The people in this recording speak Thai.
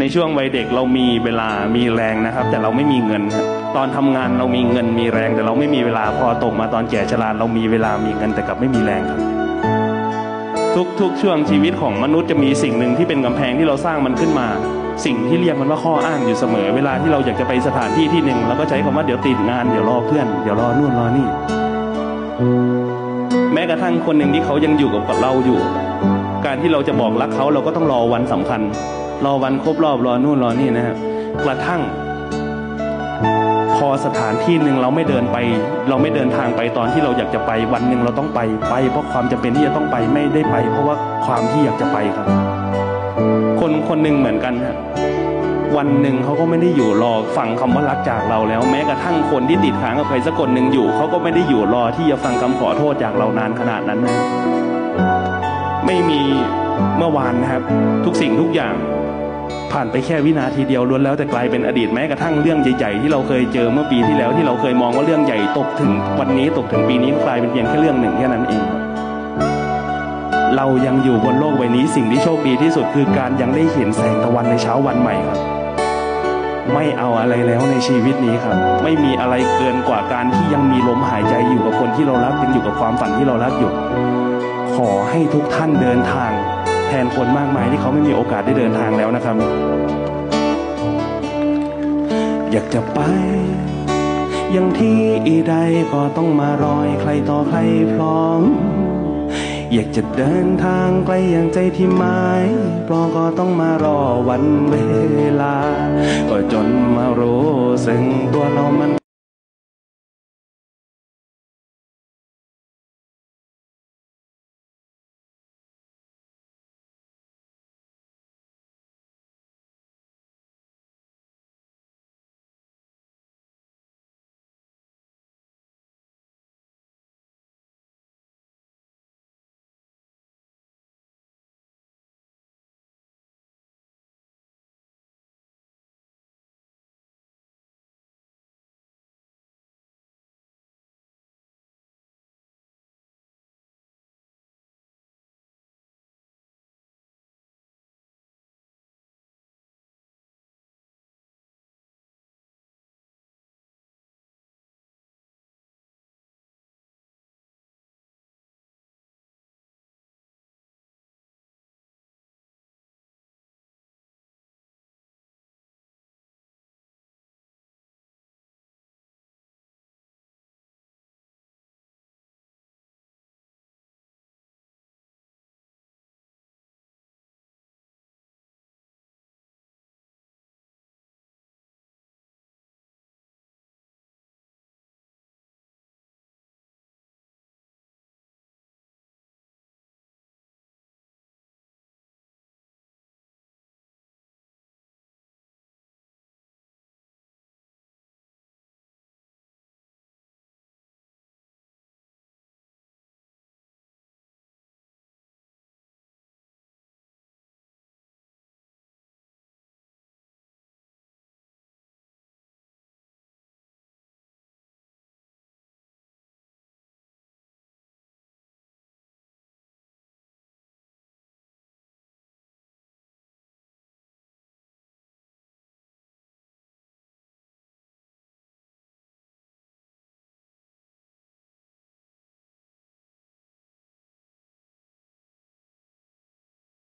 ในช่วงวัยเด็กเรามีเวลามีแรงนะครับ แต่เราไม่มีเงิน ตอนทำงานเรามีเงินมีแรง แต่เราไม่มีเวลาพอตกมาตอนแก่ชราเรามีเวลามีเงินแต่กลับไม่มีแรงครับทุกทุกช่วงชีวิตของมนุษย์จะมีสิ่งหนึ่งที่เป็นกำแพงที่เราสร้างมันขึ้นมา สิ่งที่เรียกมันว่าข้ออ้างอยู่เสมอ เวลาที่เราอยากจะไปสถานที่ที่หนึ่งเราก็ใช้คำว่าเดี๋ยวติดงานเดี๋ยวรอเพื่อนเดี๋ยวรอนู่นรอนี่ แม้กระทั่งคนหนึ่งที่เขายังอยู่กับเราอยู่ การที่เราจะบอกรักเขาเราก็ต้องรอวันสำคัญ รอวันครบรอบรอนู่นรอนี่นะครับกระทั่ง พอสถานที่หนึ่งเราไม่เดินไป เราไม่เดินทางไปตอนที่เราอยากจะไปวันหนึ่งเราต้องไปไป เพราะความจำเป็นที่จะต้องไปไม่ได้ไป เพราะว่าความที่อยากจะไปครับ คนคนหนึ่งเหมือนกันฮะวันหนึ่งเขาก็ไม่ได้อยู่รอฟังคำว่ารักจากเราแล้ว แม้กระทั่งคนที่ติดค้างกับใครสักคนหนึ่งอยู่เขาก็ไม่ได้อยู่รอที่จะฟังคำขอโทษจากเรานานขนาดนั้นนะไม่มีเมื่อวานนะครับ ทุกสิ่งทุกอย่าง ผ่านไปแค่วินาทีเดียวล้วนแล้วแต่กลายเป็นอดีตแม้กระทั่งเรื่องใหญ่ๆที่เราเคยเจอเมื่อปีที่แล้วที่เราเคยมองว่าเรื่องใหญ่ตกถึงวันนี้ตกถึงปีนี้ก็กลายเป็นเพียงแค่เรื่องหนึ่งแค่นั้นเอง เรายังอยู่บนโลกใบนี้สิ่งที่โชคดีที่สุดคือการยังได้เห็นแสงตะวันในเช้าวันใหม่ครับไม่เอาอะไรแล้วในชีวิตนี้ครับ ไม่มีอะไรเกินกว่าการที่ยังมีลมหายใจอยู่กับคนที่เรารักยังอยู่กับความฝันที่เรารักอยู่ ขอให้ทุกท่านเดินทาง แทนคนมากมายที่เขาไม่มีโอกาสได้เดินทางแล้วนะครับ อยากจะไปย่างที่ใดก็ต้องมารอยใครต่อใครพร้อม อยากจะเดินทางไกลอย่างใจที่หมายปลอก็ต้องมารอวันเวลา ก็จนมารู้ซึ่งตัวเรามัน